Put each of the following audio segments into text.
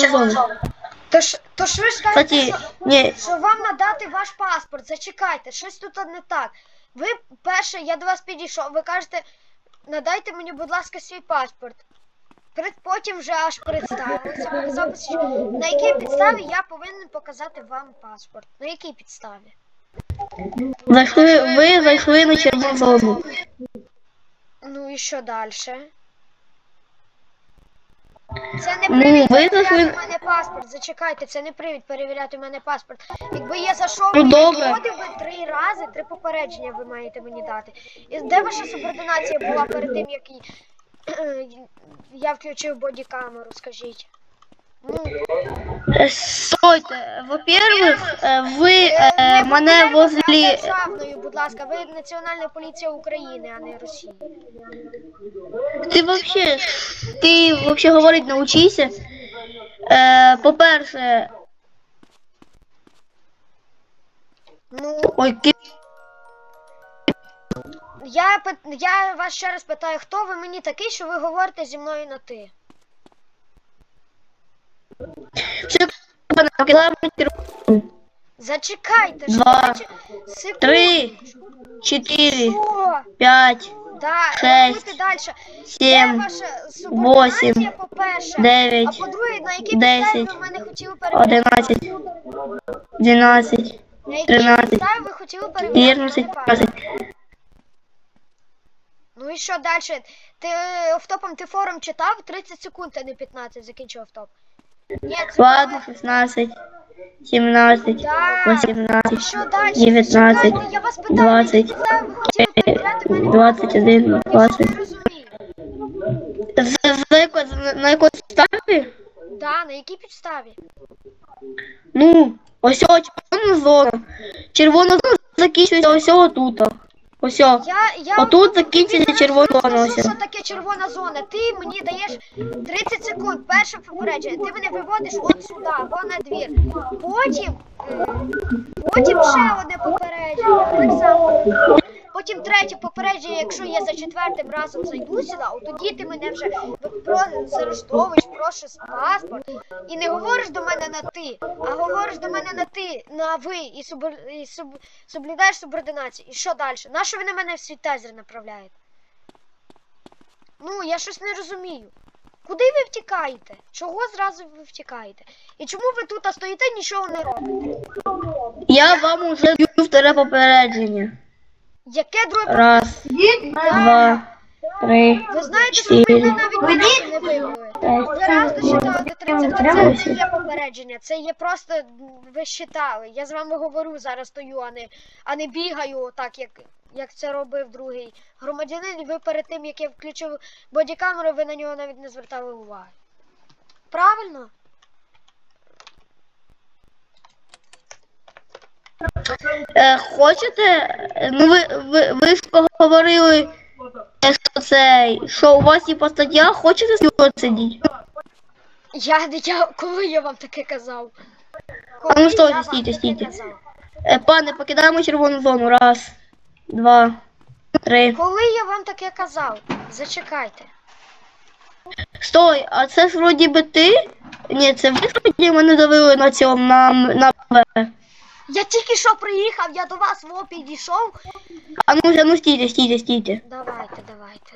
червону зону. То ж, то ж ви ж кажете, Кстати, що, ні, що вам надати ваш паспорт. Зачекайте, щось тут не так. Ви перше, я до вас підійшов, ви кажете, надайте мені, будь ласка, свій паспорт. Перед- Потім вже аж представилися, що- на якій підставі я повинен показати вам паспорт. На якій підставі? зайшли, ви зайшли на червону зону. Ну і що далі? Це не Ну, привід ну, перевіряти в мене паспорт. Зачекайте, це не привід перевіряти в мене паспорт. Якби я зайшов Ну, і відходив би три рази, три попередження ви маєте мені дати. І де ваша субординація була перед тим, як я включив бодікамеру, скажіть? Стойте, во-первых, е, ви е, мене возле... державною, будь ласка, ви Національна поліція України, а не Росії. Ти вообще, ти вообще говорить научися. Е, по-перше, Ну, ой, ки... я, пит- я вас ще раз питаю, хто ви мені такий, що ви говорите зі мною на ти? Червону. Зачекайте, Два, секунду. Три, чотири, Що? п'ять, Да, шесть, далі. Де сім, ваша субординація, по-перше? А дев'ять, по-друге, на якій десять, підставі ви мене хотіли перевіряти? одинадцять, дванадцять, На тринадцять, ви хотіли перевіряти? чотирнадцять, п'ятнадцять. Ну і що далі? Ти е, офтопом ти форум читав? 30 секунд, а не 15, закінчив офтоп. Ладно, шістнадцять, сімнадцять, Да. І вісімнадцять, що далі? дев'ятнадцять, Чекайте, я вас питаю, двадцять, на якій ви хотіли перевіряти мене? Я щось не розумію. Яко, за, на якій підставі? Да, на якій підставі? Ну, ось о, червона зона. Червона зона закінчується ось отут. Ось. Я, я Отут закінчення зараз зона. Що таке червона зона? Ти мені даєш 30 секунд, перше попередження. Ти мене виводиш от сюди, або на двір. Потім, потім ще одне попередження. Так само. Потім третє попередження, якщо я за четвертим разом зайду сюди, тоді ти мене вже заарештовуєш, прошиш паспорт. І не говориш до мене на ти, а говориш до мене на ти, на ви, і, субор... і суб... соблюдаєш субординацію. І що далі? Нащо ви на мене в свій тазер направляєте? Ну, я щось не розумію. Куди ви втікаєте? Чого зразу ви втікаєте? І чому ви тут стоїте нічого не робите? Я вам уже даю вторе попередження. Яке друге Раз, два, три, Ви знаєте, що ви чотири, навіть мене не вивели. Ви раз дочитали до 30, це, не є попередження, це є просто ви щитали. Я з вами говорю, зараз стою, а не, а не бігаю так, як, як це робив другий громадянин. Ви перед тим, як я включив бодікамеру, ви на нього навіть не звертали уваги. Правильно? Е, хочете? Е, Ну ви, ви, ви ж поговорили, е, що це, що у вас є по статтях, хочете з сидіти? Я, я коли я вам таке казав? А ну, я стійте, таке стійте. казав? Е, пане, покидаємо червону зону. Раз, два, три. Коли я вам таке казав? Зачекайте. Стой, а це ж вроді би ти? Ні, це ви тоді мене давили на цьому на, на Б. Я тільки що приїхав, я до вас во підійшов. А ну вже ну стійте, стійте, стійте. Давайте, давайте.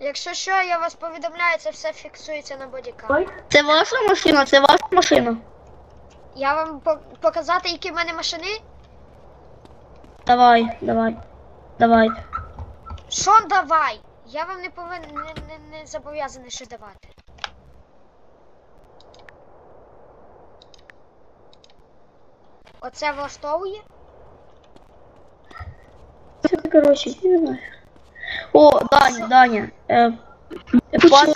Якщо що, я вас повідомляю, це все фіксується на бодікамері. Це ваша машина, це ваша машина. Я вам по- показати, які в мене машини? Давай, давай. Давай. Що давай? Я вам не повинен не, не, не зобов'язаний що давати. Оце влаштовує? Це, коротше, не знаю. О, Даня, Даня. Е,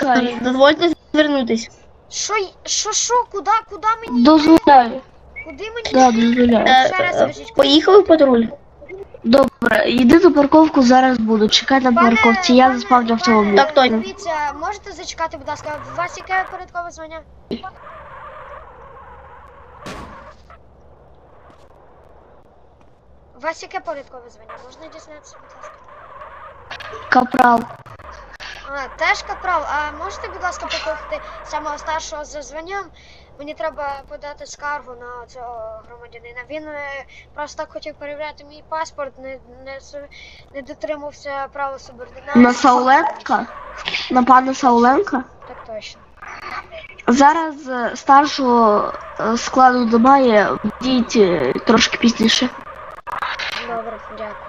пане, дозвольте звернутись. Що, що, що, куди, куди мені? Дозволяю. Куди мені? Да, дозволяю. Е, Ще раз е, скажіть, поїхали в патруль. Добре, йди на парковку, зараз буду. Чекай на парковці, я заспавлю автомобіль. Так, точно. Дивіться, можете зачекати, будь ласка, у вас яке порядкове звання? У вас яке порядкове звання? Можна дізнатися, будь ласка? Капрал. А, теж капрал. А можете, будь ласка, покликати самого старшого за званням? Мені треба подати скаргу на цього громадянина. Він е, просто так хотів перевіряти мій паспорт, не, не, не дотримався права субординації. На Сауленка? На пана Сауленка? Так точно. Зараз е, старшого е, складу немає, дійдіть е, трошки пізніше. Добре, дякую.